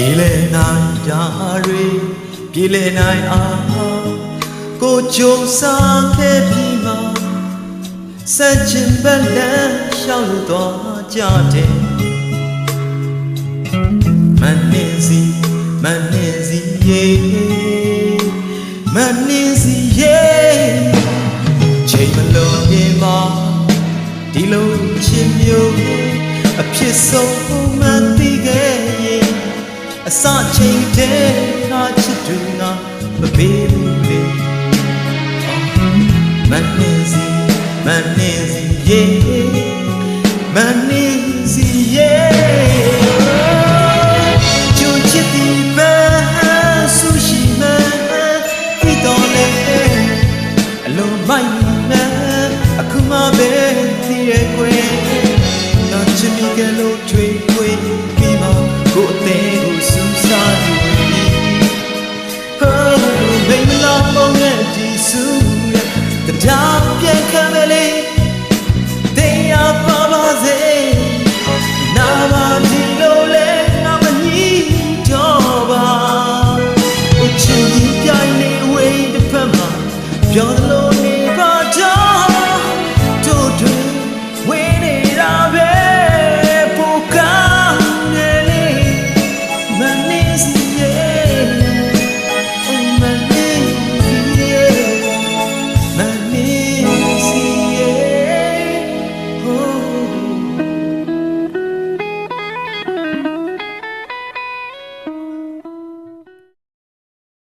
ပြေလဲနိုင်တာတွေပြေလဲနိုင်အောင်ကိုကြုံစားခဲ့ပြီးမှဆက်ချင်ပတ်လန်းရှောက်လို့တော့ကြတယ်မနှင်းစီမနှင်းစီရေမနှင်းစီရေချိန်မလုံးရင်မဒီလိုချင်မျိုးအဖြစ်ဆုံးမှန်သိခဲ့ရင် အစချိန်တည်းနာချစ်သူငါမပေးဘူးလေမနေစီမနေစီရေမနေစီရေကျုံချစ်ဒီမဆူရှိမဒီတော့လေအလုံးမိုက်မအခုမှပဲသိရဲ့ကွယ်တော့ချစ်မိကလို့တွေ့တွေ့ ကိုအသေးကိုစူးစားသူဒီဟာဘယ်မလားမောင်ရဲ့ဒီစူးရဲ့တရားပြန်ခံမလေးတရားပါပါစေနာမဒီလိုလဲငါမညီတော့ပါအချင်းပြိုင်နေဝေးတစ်ဖက်မှာပြောတယ်